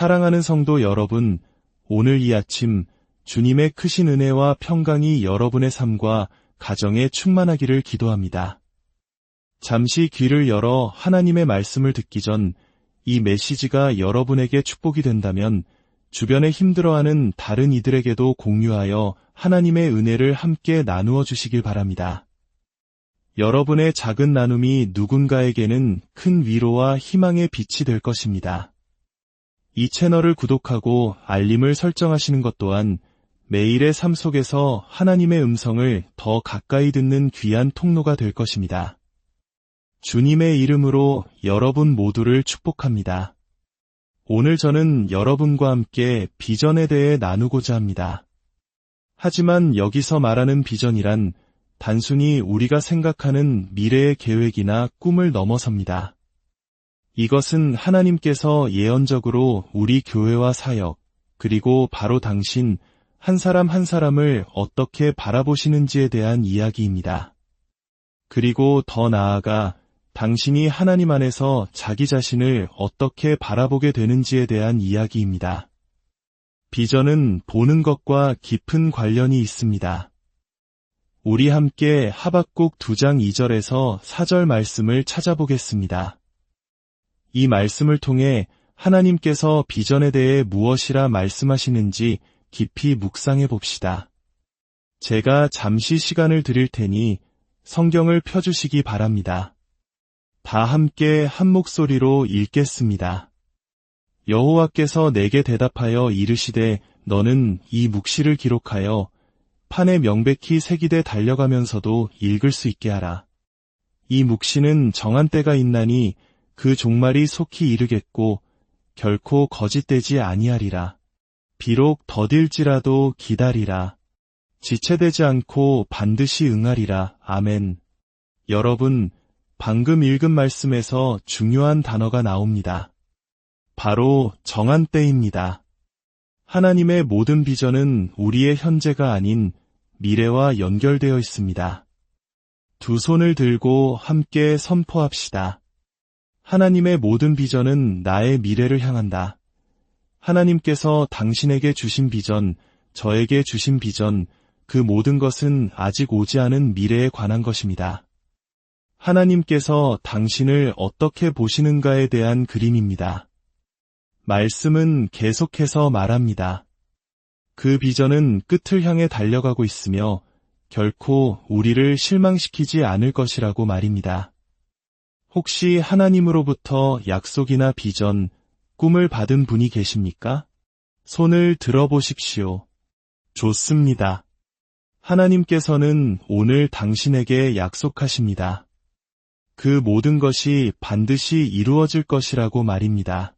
사랑하는 성도 여러분, 오늘 이 아침 주님의 크신 은혜와 평강이 여러분의 삶과 가정에 충만하기를 기도합니다. 잠시 귀를 열어 하나님의 말씀을 듣기 전 이 메시지가 여러분에게 축복이 된다면 주변에 힘들어하는 다른 이들에게도 공유하여 하나님의 은혜를 함께 나누어 주시길 바랍니다. 여러분의 작은 나눔이 누군가에게는 큰 위로와 희망의 빛이 될 것입니다. 이 채널을 구독하고 알림을 설정하시는 것 또한 매일의 삶 속에서 하나님의 음성을 더 가까이 듣는 귀한 통로가 될 것입니다. 주님의 이름으로 여러분 모두를 축복합니다. 오늘 저는 여러분과 함께 비전에 대해 나누고자 합니다. 하지만 여기서 말하는 비전이란 단순히 우리가 생각하는 미래의 계획이나 꿈을 넘어섭니다. 이것은 하나님께서 예언적으로 우리 교회와 사역, 그리고 바로 당신 한 사람 한 사람을 어떻게 바라보시는지에 대한 이야기입니다. 그리고 더 나아가 당신이 하나님 안에서 자기 자신을 어떻게 바라보게 되는지에 대한 이야기입니다. 비전은 보는 것과 깊은 관련이 있습니다. 우리 함께 하박국 2장 2절에서 4절 말씀을 찾아보겠습니다. 이 말씀을 통해 하나님께서 비전에 대해 무엇이라 말씀하시는지 깊이 묵상해 봅시다. 제가 잠시 시간을 드릴 테니 성경을 펴주시기 바랍니다. 다 함께 한 목소리로 읽겠습니다. 여호와께서 내게 대답하여 이르시되 너는 이 묵시를 기록하여 판에 명백히 새기되 달려가면서도 읽을 수 있게 하라. 이 묵시는 정한 때가 있나니 그 종말이 속히 이르겠고 결코 거짓되지 아니하리라. 비록 더딜지라도 기다리라. 지체되지 않고 반드시 응하리라. 아멘. 여러분, 방금 읽은 말씀에서 중요한 단어가 나옵니다. 바로 정한 때입니다. 하나님의 모든 비전은 우리의 현재가 아닌 미래와 연결되어 있습니다. 두 손을 들고 함께 선포합시다. 하나님의 모든 비전은 나의 미래를 향한다. 하나님께서 당신에게 주신 비전, 저에게 주신 비전, 그 모든 것은 아직 오지 않은 미래에 관한 것입니다. 하나님께서 당신을 어떻게 보시는가에 대한 그림입니다. 말씀은 계속해서 말합니다. 그 비전은 끝을 향해 달려가고 있으며 결코 우리를 실망시키지 않을 것이라고 말입니다. 혹시 하나님으로부터 약속이나 비전, 꿈을 받은 분이 계십니까? 손을 들어보십시오. 좋습니다. 하나님께서는 오늘 당신에게 약속하십니다. 그 모든 것이 반드시 이루어질 것이라고 말입니다.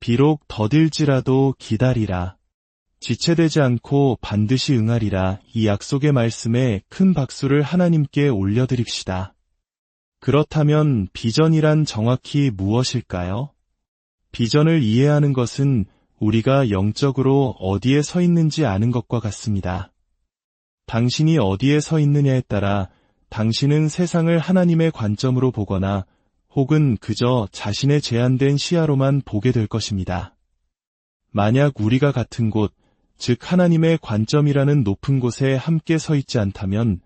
비록 더딜지라도 기다리라. 지체되지 않고 반드시 응하리라 이 약속의 말씀에 큰 박수를 하나님께 올려드립시다. 그렇다면 비전이란 정확히 무엇일까요? 비전을 이해하는 것은 우리가 영적으로 어디에 서 있는지 아는 것과 같습니다. 당신이 어디에 서 있느냐에 따라 당신은 세상을 하나님의 관점으로 보거나 혹은 그저 자신의 제한된 시야로만 보게 될 것입니다. 만약 우리가 같은 곳, 즉 하나님의 관점이라는 높은 곳에 함께 서 있지 않다면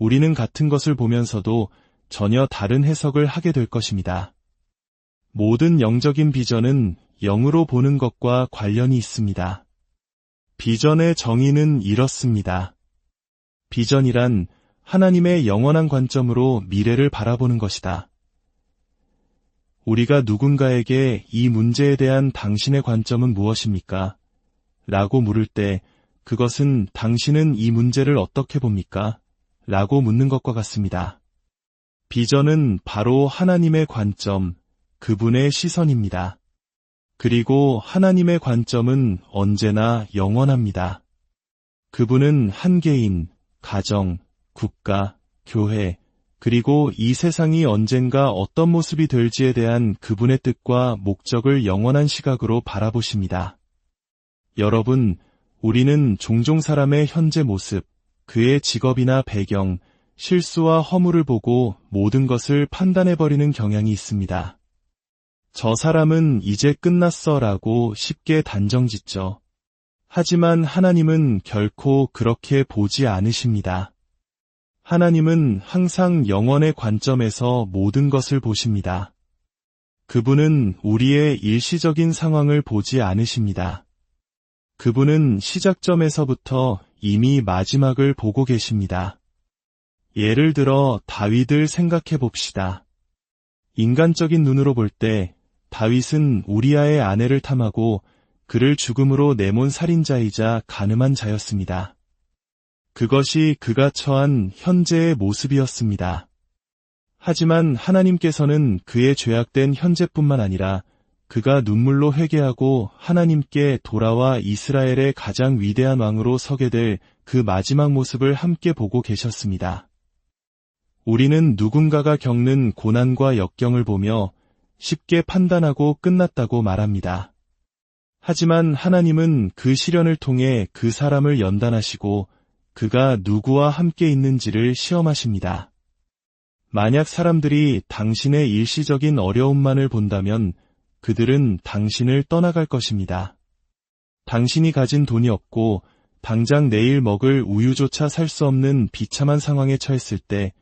우리는 같은 것을 보면서도 전혀 다른 해석을 하게 될 것입니다. 모든 영적인 비전은 영으로 보는 것과 관련이 있습니다. 비전의 정의는 이렇습니다. 비전이란 하나님의 영원한 관점으로 미래를 바라보는 것이다. 우리가 누군가에게 이 문제에 대한 당신의 관점은 무엇입니까? 라고 물을 때 그것은 당신은 이 문제를 어떻게 봅니까? 라고 묻는 것과 같습니다. 비전은 바로 하나님의 관점, 그분의 시선입니다. 그리고 하나님의 관점은 언제나 영원합니다. 그분은 한 개인, 가정, 국가, 교회, 그리고 이 세상이 언젠가 어떤 모습이 될지에 대한 그분의 뜻과 목적을 영원한 시각으로 바라보십니다. 여러분, 우리는 종종 사람의 현재 모습, 그의 직업이나 배경, 실수와 허물을 보고 모든 것을 판단해버리는 경향이 있습니다. 저 사람은 이제 끝났어 라고 쉽게 단정 짓죠. 하지만 하나님은 결코 그렇게 보지 않으십니다. 하나님은 항상 영원의 관점에서 모든 것을 보십니다. 그분은 우리의 일시적인 상황을 보지 않으십니다. 그분은 시작점에서부터 이미 마지막을 보고 계십니다. 예를 들어 다윗을 생각해 봅시다. 인간적인 눈으로 볼 때 다윗은 우리아의 아내를 탐하고 그를 죽음으로 내몬 살인자이자 가늠한 자였습니다. 그것이 그가 처한 현재의 모습이었습니다. 하지만 하나님께서는 그의 죄악된 현재뿐만 아니라 그가 눈물로 회개하고 하나님께 돌아와 이스라엘의 가장 위대한 왕으로 서게 될 그 마지막 모습을 함께 보고 계셨습니다. 우리는 누군가가 겪는 고난과 역경을 보며 쉽게 판단하고 끝났다고 말합니다. 하지만 하나님은 그 시련을 통해 그 사람을 연단하시고 그가 누구와 함께 있는지를 시험하십니다. 만약 사람들이 당신의 일시적인 어려움만을 본다면 그들은 당신을 떠나갈 것입니다. 당신이 가진 돈이 없고 당장 내일 먹을 우유조차 살 수 없는 비참한 상황에 처했을 때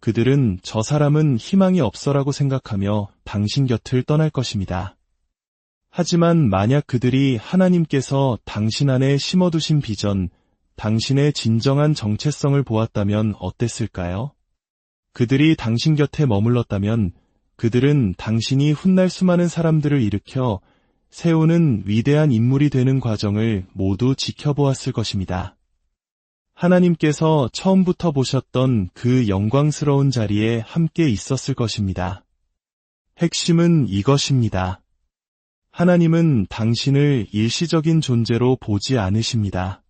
그들은 저 사람은 희망이 없어라고 생각하며 당신 곁을 떠날 것입니다. 하지만 만약 그들이 하나님께서 당신 안에 심어두신 비전, 당신의 진정한 정체성을 보았다면 어땠을까요? 그들이 당신 곁에 머물렀다면 그들은 당신이 훗날 수많은 사람들을 일으켜 세우는 위대한 인물이 되는 과정을 모두 지켜보았을 것입니다. 하나님께서 처음부터 보셨던 그 영광스러운 자리에 함께 있었을 것입니다. 핵심은 이것입니다. 하나님은 당신을 일시적인 존재로 보지 않으십니다.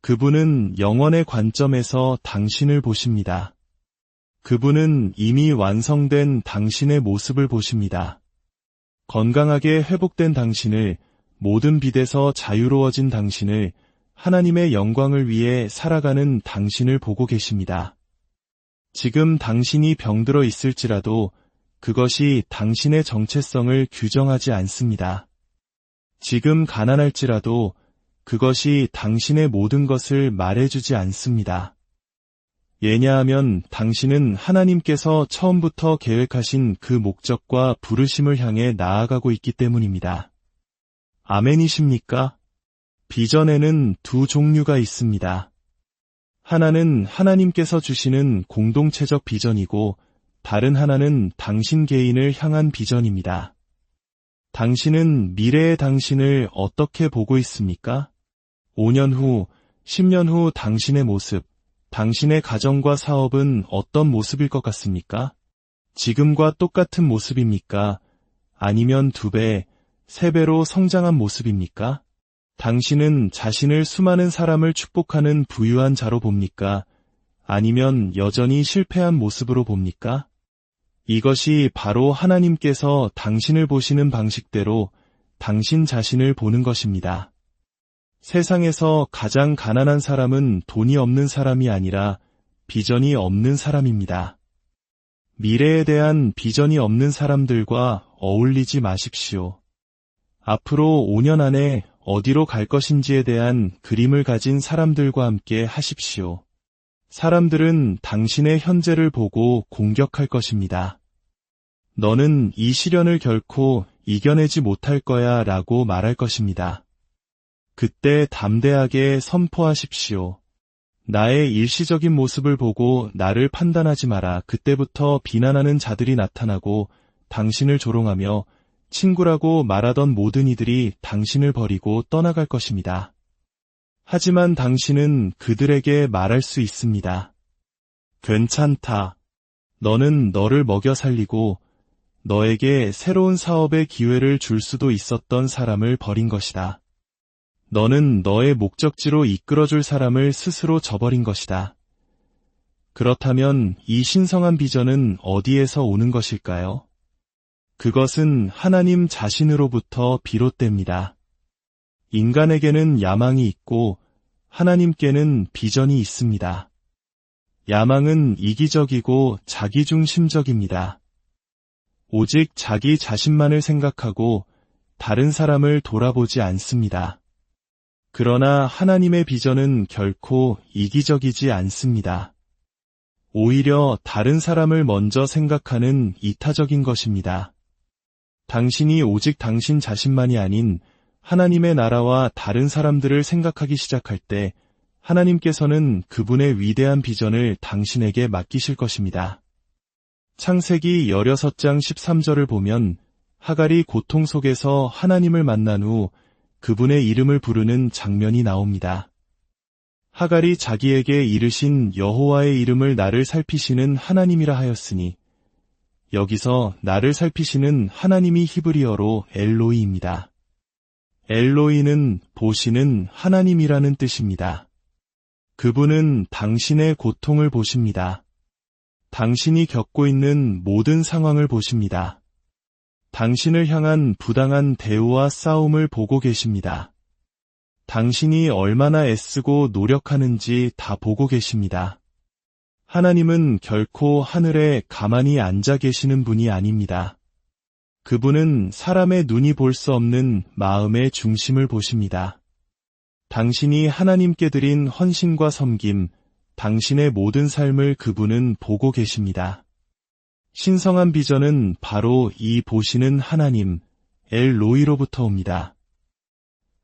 그분은 영원의 관점에서 당신을 보십니다. 그분은 이미 완성된 당신의 모습을 보십니다. 건강하게 회복된 당신을, 모든 빛에서 자유로워진 당신을, 하나님의 영광을 위해 살아가는 당신을 보고 계십니다. 지금 당신이 병들어 있을지라도 그것이 당신의 정체성을 규정하지 않습니다. 지금 가난할지라도 그것이 당신의 모든 것을 말해주지 않습니다. 예냐하면 당신은 하나님께서 처음부터 계획하신 그 목적과 부르심을 향해 나아가고 있기 때문입니다. 아멘이십니까? 비전에는 두 종류가 있습니다. 하나는 하나님께서 주시는 공동체적 비전이고 다른 하나는 당신 개인을 향한 비전입니다. 당신은 미래의 당신을 어떻게 보고 있습니까? 5년 후, 10년 후 당신의 모습, 당신의 가정과 사업은 어떤 모습일 것 같습니까? 지금과 똑같은 모습입니까? 아니면 두 배, 세 배로 성장한 모습입니까? 당신은 자신을 수많은 사람을 축복하는 부유한 자로 봅니까? 아니면 여전히 실패한 모습으로 봅니까? 이것이 바로 하나님께서 당신을 보시는 방식대로 당신 자신을 보는 것입니다. 세상에서 가장 가난한 사람은 돈이 없는 사람이 아니라 비전이 없는 사람입니다. 미래에 대한 비전이 없는 사람들과 어울리지 마십시오. 앞으로 5년 안에 어디로 갈 것인지에 대한 그림을 가진 사람들과 함께 하십시오. 사람들은 당신의 현재를 보고 공격할 것입니다. 너는 이 시련을 결코 이겨내지 못할 거야 라고 말할 것입니다. 그때 담대하게 선포하십시오. 나의 일시적인 모습을 보고 나를 판단하지 마라. 그때부터 비난하는 자들이 나타나고 당신을 조롱하며 친구라고 말하던 모든 이들이 당신을 버리고 떠나갈 것입니다. 하지만 당신은 그들에게 말할 수 있습니다. 괜찮다. 너는 너를 먹여 살리고 너에게 새로운 사업의 기회를 줄 수도 있었던 사람을 버린 것이다. 너는 너의 목적지로 이끌어줄 사람을 스스로 저버린 것이다. 그렇다면 이 신성한 비전은 어디에서 오는 것일까요? 그것은 하나님 자신으로부터 비롯됩니다. 인간에게는 야망이 있고 하나님께는 비전이 있습니다. 야망은 이기적이고 자기중심적입니다. 오직 자기 자신만을 생각하고 다른 사람을 돌아보지 않습니다. 그러나 하나님의 비전은 결코 이기적이지 않습니다. 오히려 다른 사람을 먼저 생각하는 이타적인 것입니다. 당신이 오직 당신 자신만이 아닌 하나님의 나라와 다른 사람들을 생각하기 시작할 때 하나님께서는 그분의 위대한 비전을 당신에게 맡기실 것입니다. 창세기 16장 13절을 보면 하갈이 고통 속에서 하나님을 만난 후 그분의 이름을 부르는 장면이 나옵니다. 하갈이 자기에게 이르신 여호와의 이름을 나를 살피시는 하나님이라 하였으니 여기서 나를 살피시는 하나님이 히브리어로 엘로이입니다. 엘로이는 보시는 하나님이라는 뜻입니다. 그분은 당신의 고통을 보십니다. 당신이 겪고 있는 모든 상황을 보십니다. 당신을 향한 부당한 대우와 싸움을 보고 계십니다. 당신이 얼마나 애쓰고 노력하는지 다 보고 계십니다. 하나님은 결코 하늘에 가만히 앉아 계시는 분이 아닙니다. 그분은 사람의 눈이 볼 수 없는 마음의 중심을 보십니다. 당신이 하나님께 드린 헌신과 섬김, 당신의 모든 삶을 그분은 보고 계십니다. 신성한 비전은 바로 이 보시는 하나님, 엘 로이로부터 옵니다.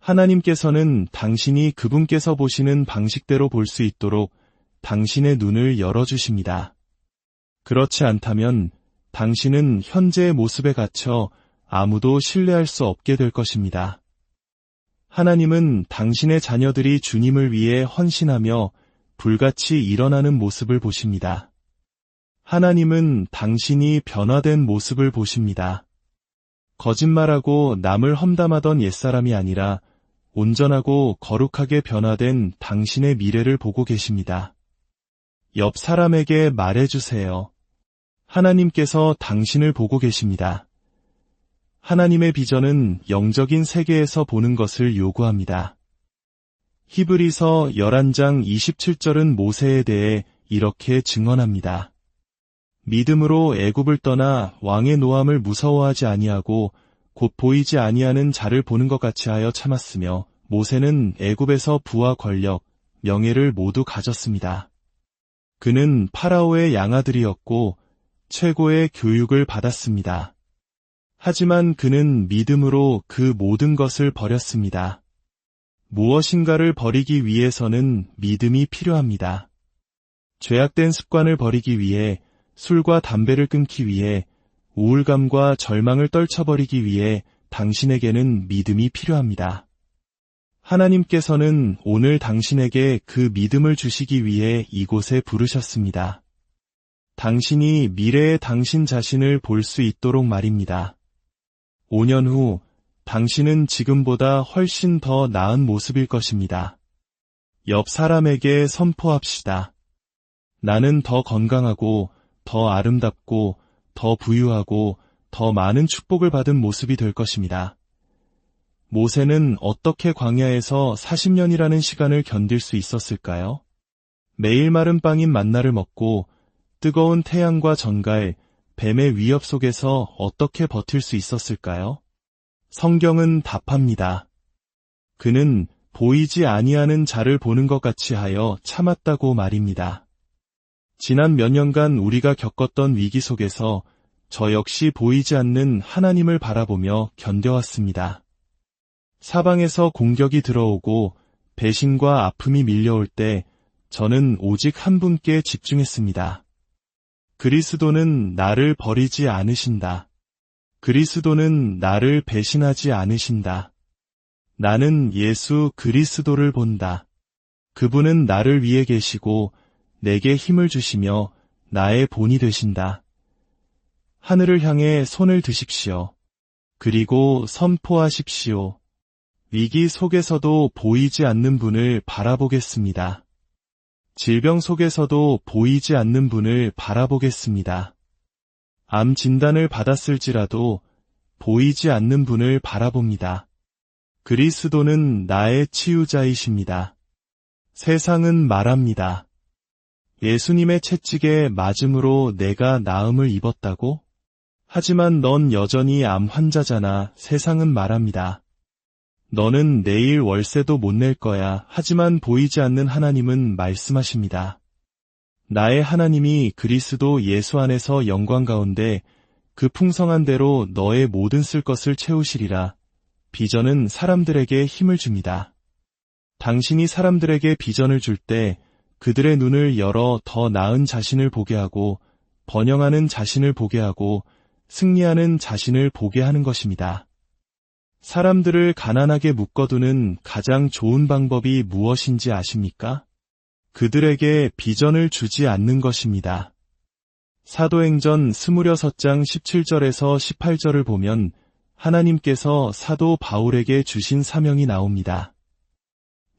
하나님께서는 당신이 그분께서 보시는 방식대로 볼 수 있도록 당신의 눈을 열어주십니다. 그렇지 않다면 당신은 현재의 모습에 갇혀 아무도 신뢰할 수 없게 될 것입니다. 하나님은 당신의 자녀들이 주님을 위해 헌신하며 불같이 일어나는 모습을 보십니다. 하나님은 당신이 변화된 모습을 보십니다. 거짓말하고 남을 험담하던 옛사람이 아니라 온전하고 거룩하게 변화된 당신의 미래를 보고 계십니다. 옆 사람에게 말해주세요. 하나님께서 당신을 보고 계십니다. 하나님의 비전은 영적인 세계에서 보는 것을 요구합니다. 히브리서 11장 27절은 모세에 대해 이렇게 증언합니다. 믿음으로 애굽을 떠나 왕의 노함을 무서워하지 아니하고 곧 보이지 아니하는 자를 보는 것 같이 하여 참았으며 모세는 애굽에서 부와 권력, 명예를 모두 가졌습니다. 그는 파라오의 양아들이었고 최고의 교육을 받았습니다. 하지만 그는 믿음으로 그 모든 것을 버렸습니다. 무엇인가를 버리기 위해서는 믿음이 필요합니다. 죄악된 습관을 버리기 위해 술과 담배를 끊기 위해 우울감과 절망을 떨쳐버리기 위해 당신에게는 믿음이 필요합니다. 하나님께서는 오늘 당신에게 그 믿음을 주시기 위해 이곳에 부르셨습니다. 당신이 미래의 당신 자신을 볼 수 있도록 말입니다. 5년 후 당신은 지금보다 훨씬 더 나은 모습일 것입니다. 옆 사람에게 선포합시다. 나는 더 건강하고 더 아름답고 더 부유하고 더 많은 축복을 받은 모습이 될 것입니다. 모세는 어떻게 광야에서 40년이라는 시간을 견딜 수 있었을까요? 매일 마른 빵인 만나를 먹고 뜨거운 태양과 전갈, 뱀의 위협 속에서 어떻게 버틸 수 있었을까요? 성경은 답합니다. 그는 보이지 아니하는 자를 보는 것 같이 하여 참았다고 말입니다. 지난 몇 년간 우리가 겪었던 위기 속에서 저 역시 보이지 않는 하나님을 바라보며 견뎌왔습니다. 사방에서 공격이 들어오고 배신과 아픔이 밀려올 때 저는 오직 한 분께 집중했습니다. 그리스도는 나를 버리지 않으신다. 그리스도는 나를 배신하지 않으신다. 나는 예수 그리스도를 본다. 그분은 나를 위해 계시고 내게 힘을 주시며 나의 본이 되신다. 하늘을 향해 손을 드십시오. 그리고 선포하십시오. 위기 속에서도 보이지 않는 분을 바라보겠습니다. 질병 속에서도 보이지 않는 분을 바라보겠습니다. 암 진단을 받았을지라도 보이지 않는 분을 바라봅니다. 그리스도는 나의 치유자이십니다. 세상은 말합니다. 예수님의 채찍에 맞음으로 내가 나음을 입었다고? 하지만 넌 여전히 암 환자잖아. 세상은 말합니다. 너는 내일 월세도 못 낼 거야. 하지만 보이지 않는 하나님은 말씀하십니다. 나의 하나님이 그리스도 예수 안에서 영광 가운데 그 풍성한 대로 너의 모든 쓸 것을 채우시리라. 비전은 사람들에게 힘을 줍니다. 당신이 사람들에게 비전을 줄 때 그들의 눈을 열어 더 나은 자신을 보게 하고 번영하는 자신을 보게 하고 승리하는 자신을 보게 하는 것입니다. 사람들을 가난하게 묶어두는 가장 좋은 방법이 무엇인지 아십니까? 그들에게 비전을 주지 않는 것입니다. 사도행전 26장 17절에서 18절을 보면 하나님께서 사도 바울에게 주신 사명이 나옵니다.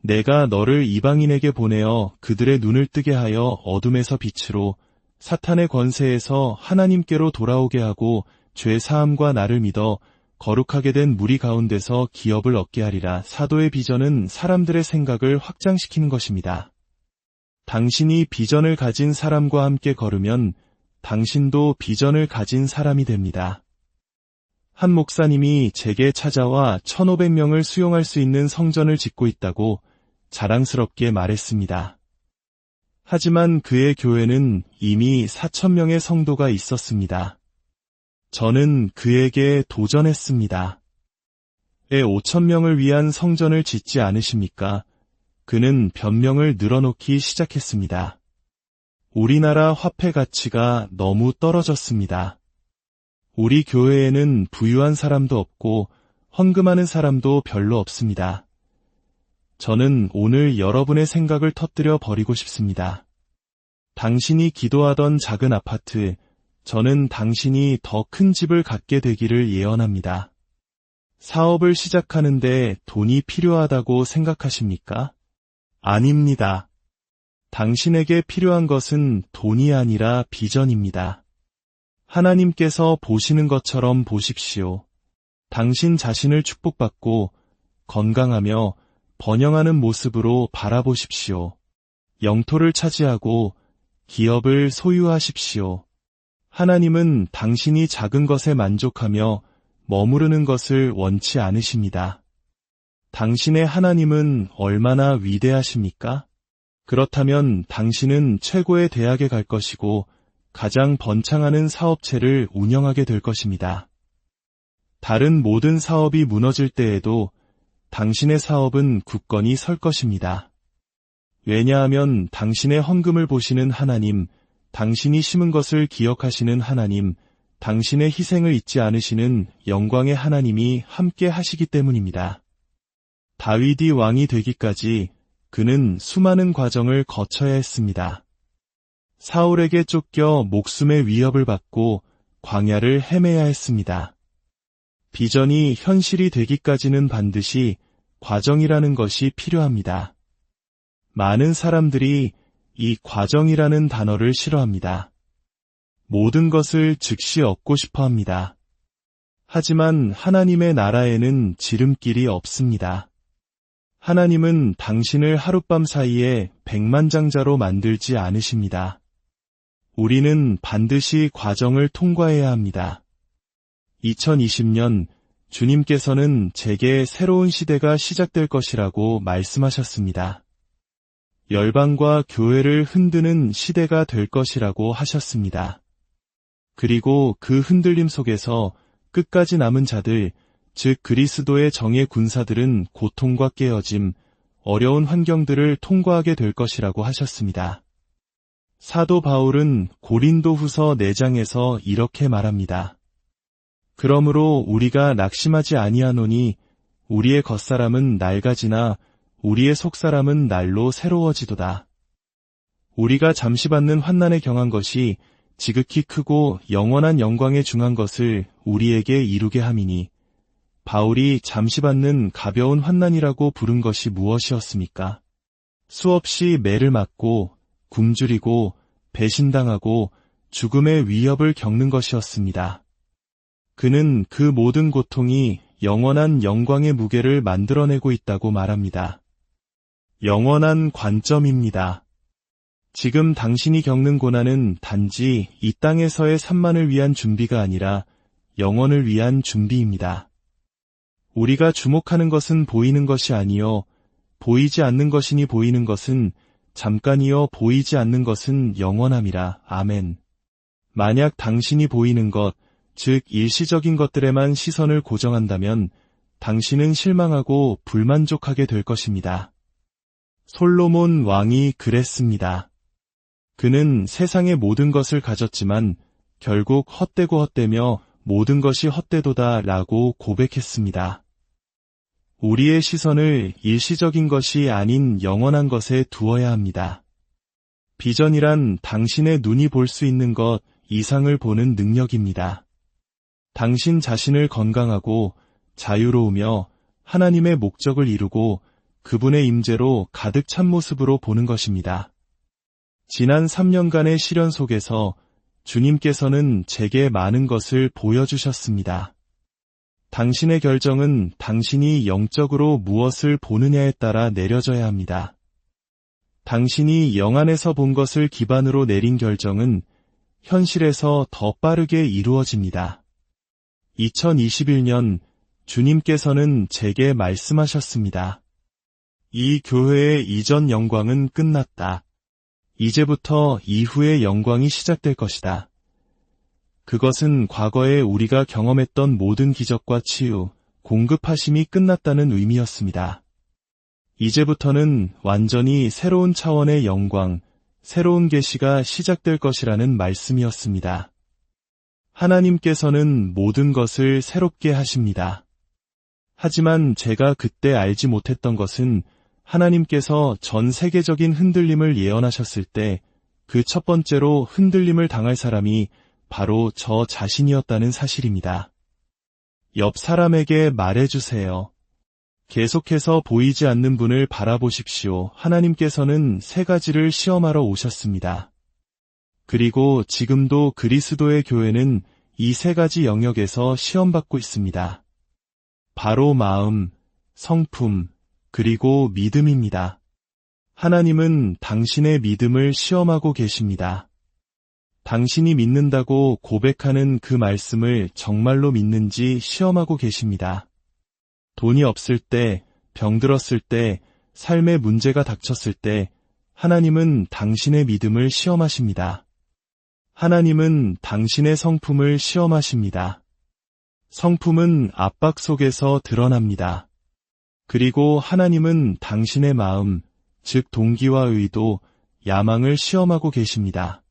내가 너를 이방인에게 보내어 그들의 눈을 뜨게 하여 어둠에서 빛으로 사탄의 권세에서 하나님께로 돌아오게 하고 죄 사함과 나를 믿어 거룩하게 된 무리 가운데서 기업을 얻게 하리라. 사도의 비전은 사람들의 생각을 확장시키는 것입니다. 당신이 비전을 가진 사람과 함께 걸으면 당신도 비전을 가진 사람이 됩니다. 한 목사님이 제게 찾아와 1500명을 수용할 수 있는 성전을 짓고 있다고 자랑스럽게 말했습니다. 하지만 그의 교회는 이미 4천명의 성도가 있었습니다. 저는 그에게 도전했습니다. 에 5천명을 위한 성전을 짓지 않으십니까? 그는 변명을 늘어놓기 시작했습니다. 우리나라 화폐 가치가 너무 떨어졌습니다. 우리 교회에는 부유한 사람도 없고 헌금하는 사람도 별로 없습니다. 저는 오늘 여러분의 생각을 터뜨려 버리고 싶습니다. 당신이 기도하던 작은 아파트, 저는 당신이 더 큰 집을 갖게 되기를 예언합니다. 사업을 시작하는데 돈이 필요하다고 생각하십니까? 아닙니다. 당신에게 필요한 것은 돈이 아니라 비전입니다. 하나님께서 보시는 것처럼 보십시오. 당신 자신을 축복받고 건강하며 번영하는 모습으로 바라보십시오. 영토를 차지하고 기업을 소유하십시오. 하나님은 당신이 작은 것에 만족하며 머무르는 것을 원치 않으십니다. 당신의 하나님은 얼마나 위대하십니까? 그렇다면 당신은 최고의 대학에 갈 것이고 가장 번창하는 사업체를 운영하게 될 것입니다. 다른 모든 사업이 무너질 때에도 당신의 사업은 굳건히 설 것입니다. 왜냐하면 당신의 헌금을 보시는 하나님, 당신이 심은 것을 기억하시는 하나님, 당신의 희생을 잊지 않으시는 영광의 하나님이 함께 하시기 때문입니다. 다윗이 왕이 되기까지 그는 수많은 과정을 거쳐야 했습니다. 사울에게 쫓겨 목숨의 위협을 받고 광야를 헤매야 했습니다. 비전이 현실이 되기까지는 반드시 과정이라는 것이 필요합니다. 많은 사람들이 이 과정이라는 단어를 싫어합니다. 모든 것을 즉시 얻고 싶어 합니다. 하지만 하나님의 나라에는 지름길이 없습니다. 하나님은 당신을 하룻밤 사이에 백만장자로 만들지 않으십니다. 우리는 반드시 과정을 통과해야 합니다. 2020년 주님께서는 제게 새로운 시대가 시작될 것이라고 말씀하셨습니다. 열방과 교회를 흔드는 시대가 될 것이라고 하셨습니다. 그리고 그 흔들림 속에서 끝까지 남은 자들, 즉 그리스도의 정의 군사들은 고통과 깨어짐, 어려운 환경들을 통과하게 될 것이라고 하셨습니다. 사도 바울은 고린도 후서 4장에서 이렇게 말합니다. 그러므로 우리가 낙심하지 아니하노니 우리의 겉사람은 낡아지나 우리의 속사람은 날로 새로워지도다. 우리가 잠시 받는 환난에 경한 것이 지극히 크고 영원한 영광에 중한 것을 우리에게 이루게 함이니 바울이 잠시 받는 가벼운 환난이라고 부른 것이 무엇이었습니까? 수없이 매를 맞고 굶주리고 배신당하고 죽음의 위협을 겪는 것이었습니다. 그는 그 모든 고통이 영원한 영광의 무게를 만들어내고 있다고 말합니다. 영원한 관점입니다. 지금 당신이 겪는 고난은 단지 이 땅에서의 산만을 위한 준비가 아니라 영원을 위한 준비입니다. 우리가 주목하는 것은 보이는 것이 아니요 보이지 않는 것이니 보이는 것은 잠깐이요 보이지 않는 것은 영원함이라. 아멘. 만약 당신이 보이는 것, 즉 일시적인 것들에만 시선을 고정한다면 당신은 실망하고 불만족하게 될 것입니다. 솔로몬 왕이 그랬습니다. 그는 세상의 모든 것을 가졌지만 결국 헛되고 헛되며 모든 것이 헛되도다 라고 고백했습니다. 우리의 시선을 일시적인 것이 아닌 영원한 것에 두어야 합니다. 비전이란 당신의 눈이 볼 수 있는 것 이상을 보는 능력입니다. 당신 자신을 건강하고 자유로우며 하나님의 목적을 이루고 그분의 임재로 가득 찬 모습으로 보는 것입니다. 지난 3년간의 시련 속에서 주님께서는 제게 많은 것을 보여주셨습니다. 당신의 결정은 당신이 영적으로 무엇을 보느냐에 따라 내려져야 합니다. 당신이 영안에서 본 것을 기반으로 내린 결정은 현실에서 더 빠르게 이루어집니다. 2021년 주님께서는 제게 말씀하셨습니다. 이 교회의 이전 영광은 끝났다. 이제부터 이후의 영광이 시작될 것이다. 그것은 과거에 우리가 경험했던 모든 기적과 치유, 공급하심이 끝났다는 의미였습니다. 이제부터는 완전히 새로운 차원의 영광, 새로운 계시가 시작될 것이라는 말씀이었습니다. 하나님께서는 모든 것을 새롭게 하십니다. 하지만 제가 그때 알지 못했던 것은 하나님께서 전 세계적인 흔들림을 예언하셨을 때 그 첫 번째로 흔들림을 당할 사람이 바로 저 자신이었다는 사실입니다. 옆 사람에게 말해주세요. 계속해서 보이지 않는 분을 바라보십시오. 하나님께서는 세 가지를 시험하러 오셨습니다. 그리고 지금도 그리스도의 교회는 이 세 가지 영역에서 시험받고 있습니다. 바로 마음, 성품, 그리고 믿음입니다. 하나님은 당신의 믿음을 시험하고 계십니다. 당신이 믿는다고 고백하는 그 말씀을 정말로 믿는지 시험하고 계십니다. 돈이 없을 때, 병들었을 때, 삶의 문제가 닥쳤을 때, 하나님은 당신의 믿음을 시험하십니다. 하나님은 당신의 성품을 시험하십니다. 성품은 압박 속에서 드러납니다. 그리고 하나님은 당신의 마음, 즉 동기와 의도, 야망을 시험하고 계십니다.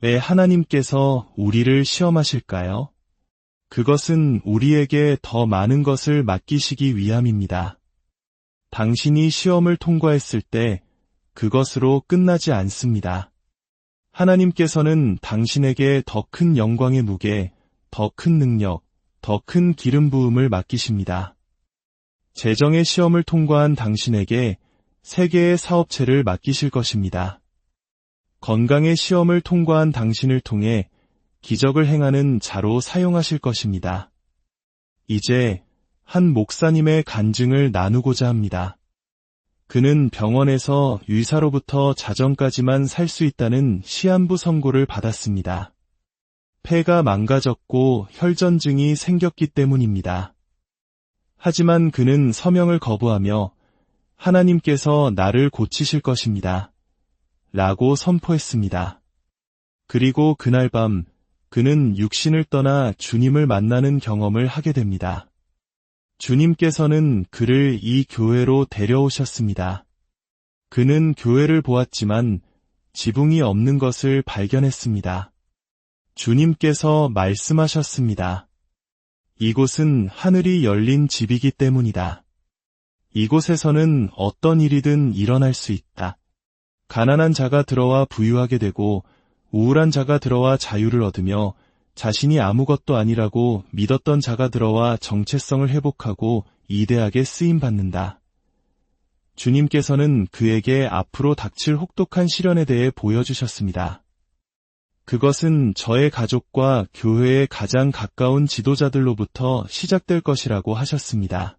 왜 하나님께서 우리를 시험하실까요? 그것은 우리에게 더 많은 것을 맡기시기 위함입니다. 당신이 시험을 통과했을 때 그것으로 끝나지 않습니다. 하나님께서는 당신에게 더 큰 영광의 무게, 더 큰 능력, 더 큰 기름 부음을 맡기십니다. 재정의 시험을 통과한 당신에게 세계의 사업체를 맡기실 것입니다. 건강의 시험을 통과한 당신을 통해 기적을 행하는 자로 사용하실 것입니다. 이제 한 목사님의 간증을 나누고자 합니다. 그는 병원에서 의사로부터 자정까지만 살 수 있다는 시한부 선고를 받았습니다. 폐가 망가졌고 혈전증이 생겼기 때문입니다. 하지만 그는 서명을 거부하며 하나님께서 나를 고치실 것입니다. 라고 선포했습니다. 그리고 그날 밤 그는 육신을 떠나 주님을 만나는 경험을 하게 됩니다. 주님께서는 그를 이 교회로 데려오셨습니다. 그는 교회를 보았지만 지붕이 없는 것을 발견했습니다. 주님께서 말씀하셨습니다. 이곳은 하늘이 열린 집이기 때문이다. 이곳에서는 어떤 일이든 일어날 수 있다. 가난한 자가 들어와 부유하게 되고 우울한 자가 들어와 자유를 얻으며 자신이 아무것도 아니라고 믿었던 자가 들어와 정체성을 회복하고 이대하게 쓰임받는다. 주님께서는 그에게 앞으로 닥칠 혹독한 시련에 대해 보여주셨습니다. 그것은 저의 가족과 교회의 가장 가까운 지도자들로부터 시작될 것이라고 하셨습니다.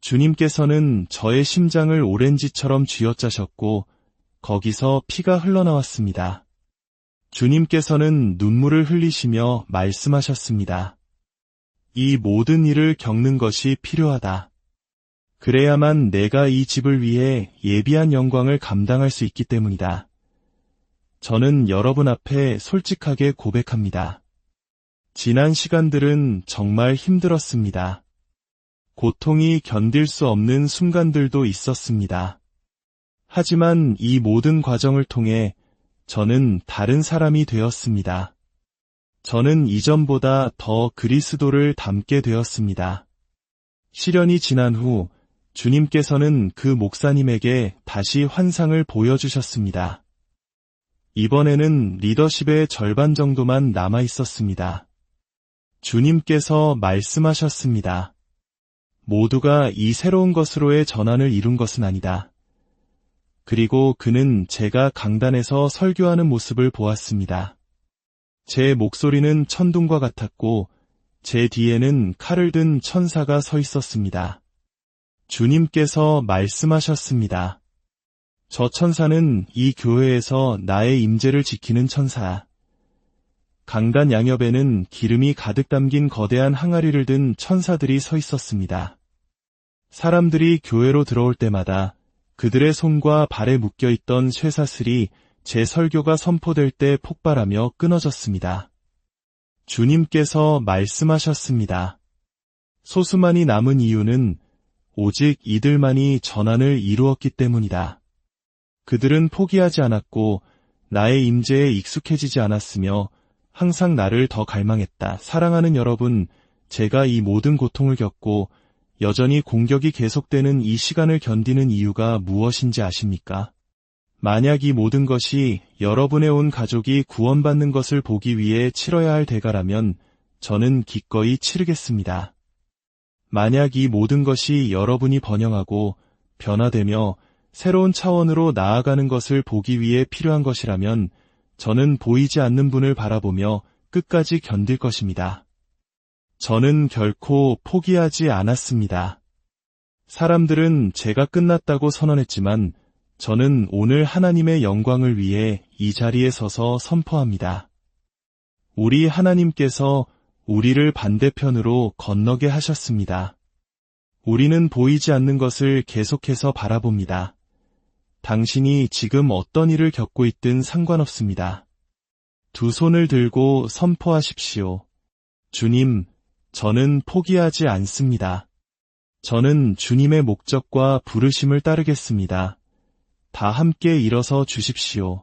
주님께서는 저의 심장을 오렌지처럼 쥐어짜셨고 거기서 피가 흘러나왔습니다. 주님께서는 눈물을 흘리시며 말씀하셨습니다. 이 모든 일을 겪는 것이 필요하다. 그래야만 내가 이 집을 위해 예비한 영광을 감당할 수 있기 때문이다. 저는 여러분 앞에 솔직하게 고백합니다. 지난 시간들은 정말 힘들었습니다. 고통이 견딜 수 없는 순간들도 있었습니다. 하지만 이 모든 과정을 통해 저는 다른 사람이 되었습니다. 저는 이전보다 더 그리스도를 닮게 되었습니다. 시련이 지난 후 주님께서는 그 목사님에게 다시 환상을 보여주셨습니다. 이번에는 리더십의 절반 정도만 남아 있었습니다. 주님께서 말씀하셨습니다. 모두가 이 새로운 것으로의 전환을 이룬 것은 아니다. 그리고 그는 제가 강단에서 설교하는 모습을 보았습니다. 제 목소리는 천둥과 같았고 제 뒤에는 칼을 든 천사가 서 있었습니다. 주님께서 말씀하셨습니다. 저 천사는 이 교회에서 나의 임재를 지키는 천사. 강단 양옆에는 기름이 가득 담긴 거대한 항아리를 든 천사들이 서 있었습니다. 사람들이 교회로 들어올 때마다 그들의 손과 발에 묶여 있던 쇠사슬이 제 설교가 선포될 때 폭발하며 끊어졌습니다. 주님께서 말씀하셨습니다. 소수만이 남은 이유는 오직 이들만이 전환을 이루었기 때문이다. 그들은 포기하지 않았고 나의 임재에 익숙해지지 않았으며 항상 나를 더 갈망했다. 사랑하는 여러분, 제가 이 모든 고통을 겪고 여전히 공격이 계속되는 이 시간을 견디는 이유가 무엇인지 아십니까? 만약 이 모든 것이 여러분의 온 가족이 구원받는 것을 보기 위해 치러야 할 대가라면 저는 기꺼이 치르겠습니다. 만약 이 모든 것이 여러분이 번영하고 변화되며 새로운 차원으로 나아가는 것을 보기 위해 필요한 것이라면 저는 보이지 않는 분을 바라보며 끝까지 견딜 것입니다. 저는 결코 포기하지 않았습니다. 사람들은 제가 끝났다고 선언했지만 저는 오늘 하나님의 영광을 위해 이 자리에 서서 선포합니다. 우리 하나님께서 우리를 반대편으로 건너게 하셨습니다. 우리는 보이지 않는 것을 계속해서 바라봅니다. 당신이 지금 어떤 일을 겪고 있든 상관없습니다. 두 손을 들고 선포하십시오. 주님, 저는 포기하지 않습니다. 저는 주님의 목적과 부르심을 따르겠습니다. 다 함께 일어서 주십시오.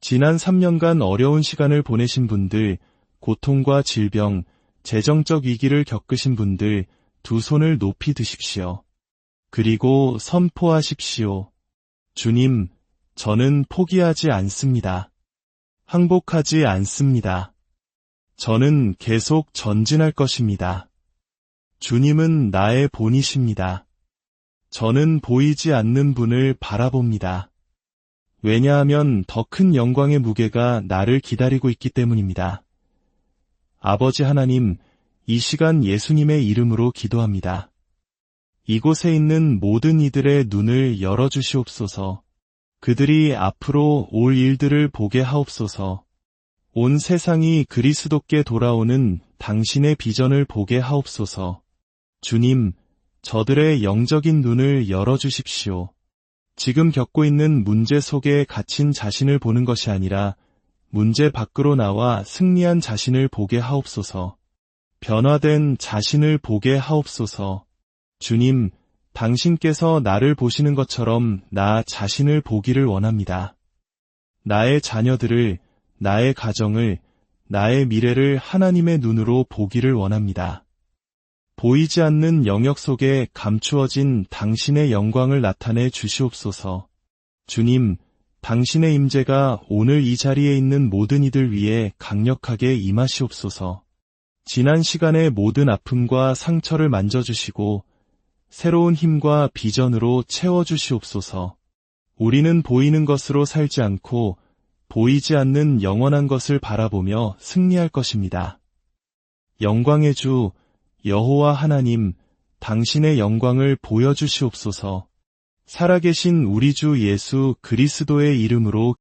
지난 3년간 어려운 시간을 보내신 분들, 고통과 질병, 재정적 위기를 겪으신 분들 두 손을 높이 드십시오. 그리고 선포하십시오. 주님, 저는 포기하지 않습니다. 항복하지 않습니다. 저는 계속 전진할 것입니다. 주님은 나의 본이십니다. 저는 보이지 않는 분을 바라봅니다. 왜냐하면 더 큰 영광의 무게가 나를 기다리고 있기 때문입니다. 아버지 하나님, 이 시간 예수님의 이름으로 기도합니다. 이곳에 있는 모든 이들의 눈을 열어주시옵소서. 그들이 앞으로 올 일들을 보게 하옵소서. 온 세상이 그리스도께 돌아오는 당신의 비전을 보게 하옵소서. 주님, 저들의 영적인 눈을 열어주십시오. 지금 겪고 있는 문제 속에 갇힌 자신을 보는 것이 아니라 문제 밖으로 나와 승리한 자신을 보게 하옵소서. 변화된 자신을 보게 하옵소서. 주님, 당신께서 나를 보시는 것처럼 나 자신을 보기를 원합니다. 나의 자녀들을, 나의 가정을, 나의 미래를 하나님의 눈으로 보기를 원합니다. 보이지 않는 영역 속에 감추어진 당신의 영광을 나타내 주시옵소서. 주님, 당신의 임재가 오늘 이 자리에 있는 모든 이들 위해 강력하게 임하시옵소서. 지난 시간의 모든 아픔과 상처를 만져주시고 새로운 힘과 비전으로 채워주시옵소서. 우리는 보이는 것으로 살지 않고 보이지 않는 영원한 것을 바라보며 승리할 것입니다. 영광의 주 여호와 하나님, 당신의 영광을 보여주시옵소서. 살아계신 우리 주 예수 그리스도의 이름으로